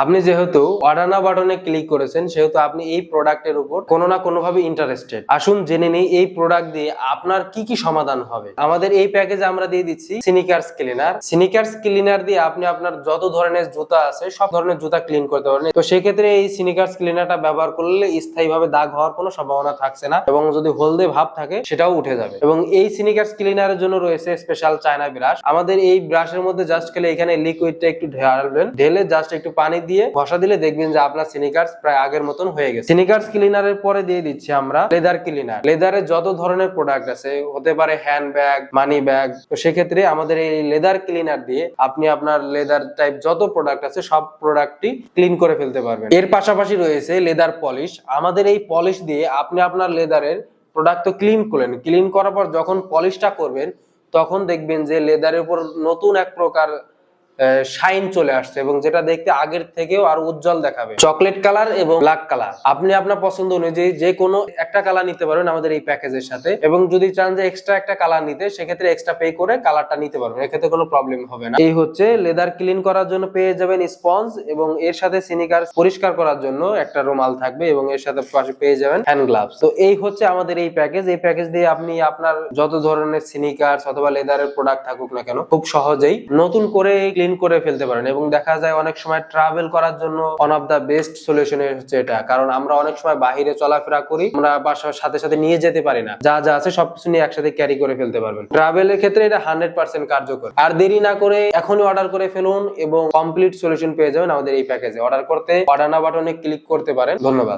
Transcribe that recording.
আপনি যেহেতু অর্ডানা বাটনে ক্লিক করেছেন, সেহেতু আপনি এই প্রোডাক্টের উপর কোনো না কোনো ভাবে ইন্টারেস্টেড আসুন জেনে নেই এই প্রোডাক্ট দিয়ে আপনার কি কি সমাধান হবে। আমাদের এই প্যাকেজে আমরা দিয়ে দিচ্ছি সিনিকার্স ক্লিনার সিনিকার্স ক্লিনার দিয়ে আপনি আপনার যত ধরনের জুতা আছে, সব ধরনের জুতা ক্লিন করতে পারেন তো সেক্ষেত্রে এই সিনিকার্স ক্লিনারটা ব্যবহার করলে স্থায়ীভাবে দাগ হওয়ার কোনো সম্ভাবনা থাকছে না এবং যদি হলদে ভাব থাকে, সেটাও উঠে যাবে। এবং এই সিনিকার্স ক্লিনারের জন্য রয়েছে স্পেশাল চায়না ব্রাশ আমাদের এই ব্রাশের মধ্যে জাস্ট খেলে এখানে লিকুইডটা একটু ঢালবেন ঢেলে জাস্ট একটু পানি দিয়ে ঘষা দিলে দেখবেন যে আপনার সিনিকার্স প্রায় আগের মতন হয়ে গেছে। সিনিকার্স ক্লিনারের পরে দিয়ে দিচ্ছি আমরা লেদার ক্লিনার। লেদারের যত ধরনের প্রোডাক্ট আছে, হতে পারে হ্যান্ড ব্যাগ মানি ব্যাগ তো সেক্ষেত্রে আমাদের এই লেদার ক্লিনার দিয়ে আপনি আপনার লেদার টাইপ যত প্রোডাক্ট আছে, সব প্রোডাক্টই ক্লিন করে ফেলতে পারবেন। এর পাশাপাশি রয়েছে লেদার পলিশ আমাদের এই পলিশ দিয়ে আপনি আপনার লেদারের প্রোডাক্ট তো ক্লিন করলেন। ক্লিন করার পর যখন পলিশটা করবেন, তখন দেখবেন যে লেদারের উপর নতুন এক প্রকার শাইন চলে আসছে এবং যেটা দেখতে আগের থেকেও আর উজ্জ্বল দেখাবে। চকলেট কালার এবং ব্ল্যাক কালার। আপনি আপনার পছন্দ অনুযায়ী যে কোনো একটা কালার নিতে পারবেন আমাদের এই প্যাকেজের সাথে এবং যদি চান যে এক্সট্রা একটা কালার নিতে, সেক্ষেত্রে এক্সট্রা পে করে কালারটা নিতে পারবেন। এক্ষেত্রে কোনো প্রবলেম হবে না। এই হচ্ছে লেদার ক্লিন করার জন্য পেয়ে যাবেন স্পঞ্জ এবং এর সাথে সিনিকার পরিষ্কার করার জন্য একটা রুমাল থাকবে এবং এর সাথে পাশে পেয়ে যাবেন হ্যান্ড গ্লাভস তো এই হচ্ছে আমাদের এই প্যাকেজ এই প্যাকেজ দিয়ে আপনি আপনার যত ধরনের সিনিকার্স অথবা লেদারের প্রোডাক্ট থাকুক না কেন, খুব সহজেই নতুন করে ক্লিন করে ফেলতে পারেন এবং দেখা যায় অনেক সময় ট্রাভেল করার জন্য one of the best solution হচ্ছে এটা। কারণ আমরা অনেক সময় বাহিরে চলাফেরা করি, আমরা বাসার সাথে সাথে নিয়ে যেতে পারি না। যা যা আছে সবকিছু নিয়ে একসাথে ক্যারি করে ফেলতে পারবেন। ট্রাভেলের ক্ষেত্রে এটা হান্ড্রেড পার্সেন্ট কার্যকর। আর দেরি না করে এখনই অর্ডার করে ফেলুন এবং কমপ্লিট সলিউশন পেয়ে যাবেন আমাদের এই প্যাকেজে অর্ডার করতে অর্ডার না বাটনে ক্লিক করতে পারেন। ধন্যবাদ।